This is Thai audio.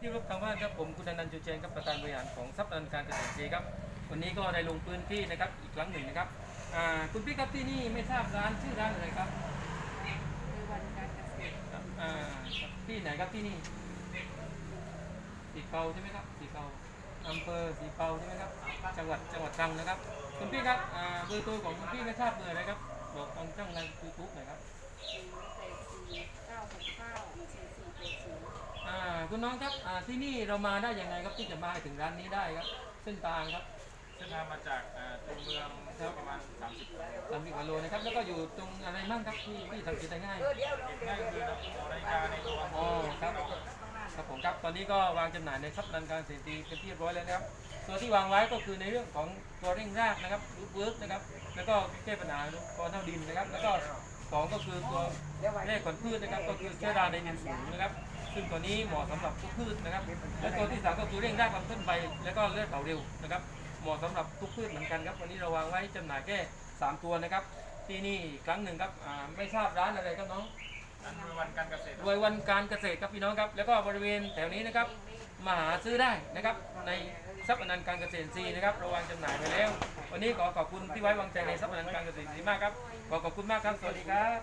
ที่รับทางบ้านครับผมคุณอนันต์จูเจนครับประธานบริหารของทรัพย์อนันต์การเกษตรเจครับวันนี้ก็ได้ลงพื้นที่นะครับอีกครั้งหนึ่งนะครับอ่าคุณพี่ครับที่นี่ไม่ทราบร้านชื่อร้านอะไรครับคือวันการเกษตรครับอ่าครับที่ไหนครับที่นี่สีเกาใช่ไหมครับสีเกาอำเภอสีเกาใช่ไหมครับจังหวัดจังหวัดตรังนะครับคุณพี่ครับอ่าเบอร์โทรของคุณพี่ไม่ทราบเบอร์อะไรครับบอกทางช่องทางยูทูบหน่อยครับ ศูนย์แปดสี่เก้าหกเก้าสี่สี่แปดศูนย์ อ่า คุณน้องครับอ่าที่นี่เรามาได้ยังไงครับที่จะมาถึงร้านนี้ได้ครับ เส้นทางครับเส้นทางมาจากเอ่อตัวเมืองประมาณ 30กิโลสามสิบกว่าโลนะครับ แล้วก็อยู่ตรงอะไรมั่งครับที่ที่สังเกตได้ง่ายง่ายคือเรานาฬิกาในตัวอ๋อครับครับผมครับตอนนี้ก็วางจำหน่ายในทรัพย์นันการเศรษฐีเป็นที่เรียบร้อยแล้วนะครับ ตัวที่วางไว้ก็คือในเรื่องของตัวเร่งรากนะครับรูปเวิร์กนะครับ แล้วก็แก้ปัญหาคอเท่าดินนะครับ แล้วก็ สองก็คือตัวแรกขนพืชนะครับ ก็คือเชื้อราในดินสูงนะครับ ซึ่งตัวนี้เหมาะสำหรับทุกพืชนะครับ และตัวที่สามก็คือเร่งรากลำต้นใบ แล้วก็เลือดเผาเร็วนะครับ เหมาะสำหรับทุกพืชเหมือนกันครับ วันนี้เราวางไว้จำหน่ายแค่สามตัวนะครับ ที่นี่ครั้งหนึ่งครับไม่ทราบร้านอะไรครับน้อง รเกษตรรวยวันการเกษตรครับพี่น้องครับ แล้วก็บริเวณแถวนี้นะครับมาหาซื้อได้นะครับ ในทรัพย์อนันต์การเกษตรซีนะครับเราวางจำหน่ายไปแล้ว วันนี้ขอขอบคุณที่ไว้วางใจในทรัพย์อนันต์การเกษตรซีมากครับขอขอบคุณมากครับสวัสดีครับ